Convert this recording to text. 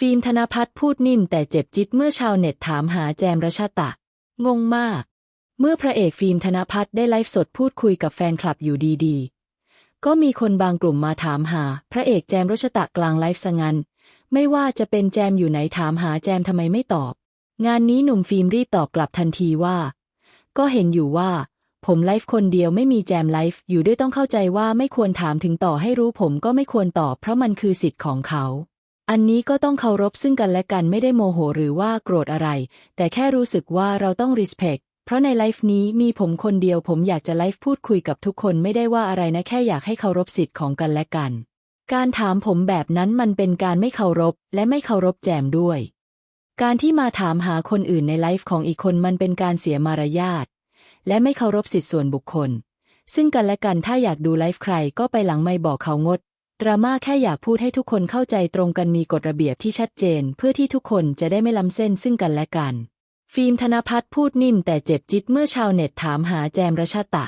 ฟิล์มธนพัฒน์พูดนิ่มแต่เจ็บจิตเมื่อชาวเน็ตถามหาแจมรัชตะ งงมาก เมื่อพระเอกฟิล์มธนพัฒน์ได้ไลฟ์สดพูดคุยกับแฟนคลับอยู่ดีๆ ก็มีคนบางกลุ่มมาถามหา พระเอกแจมรัชตะกลางไลฟ์ซะงันไม่ว่าจะเป็นแจมอยู่ไหนถามหาแจมทำไมไม่ตอบ งานนี้หนุ่มฟิล์มรีบตอบกลับทันทีว่า ก็เห็นอยู่ว่า ผมไลฟ์คนเดียวไม่มีแจมไลฟ์อยู่ด้วยต้องเข้าใจว่าไม่ควรถามถึงต่อให้รู้ผมก็ไม่ควรตอบเพราะมันคือสิทธิ์ของเขา อันนี้ก็ต้องเคารพซึ่งกันและกันไม่ได้โมโหหรือว่าโกรธอะไร แต่แค่รู้สึกว่าเราต้อง respect เพราะในไลฟ์นี้มีผมคนเดียวผมอยากจะไลฟ์พูดคุยกับทุกคนไม่ได้ว่าอะไรนะแค่อยากให้เคารพสิทธิ์ของกันและกัน การถามผมแบบนั้นมันเป็นการไม่เคารพ และไม่เคารพแจมด้วย การที่มาถามหาคนอื่นในไลฟ์ของอีกคนมันเป็นการเสียมารยาทและไม่เคารพสิทธิส่วนบุคคล ซึ่งกันและกันถ้าอยากดูไลฟ์ใครก็ไปหลังไม่บอกเขางด ดราม่าแค่อยากพูดให้ทุกคนเข้าใจตรงกันมีกฎระเบียบที่ชัดเจน เพื่อที่ทุกคนจะได้ไม่ล้ำเส้นซึ่งกันและกัน ฟิล์มธนพัฒน์พูดนิ่มแต่เจ็บจิตเมื่อชาวเน็ตถามหาแจมรัชตะ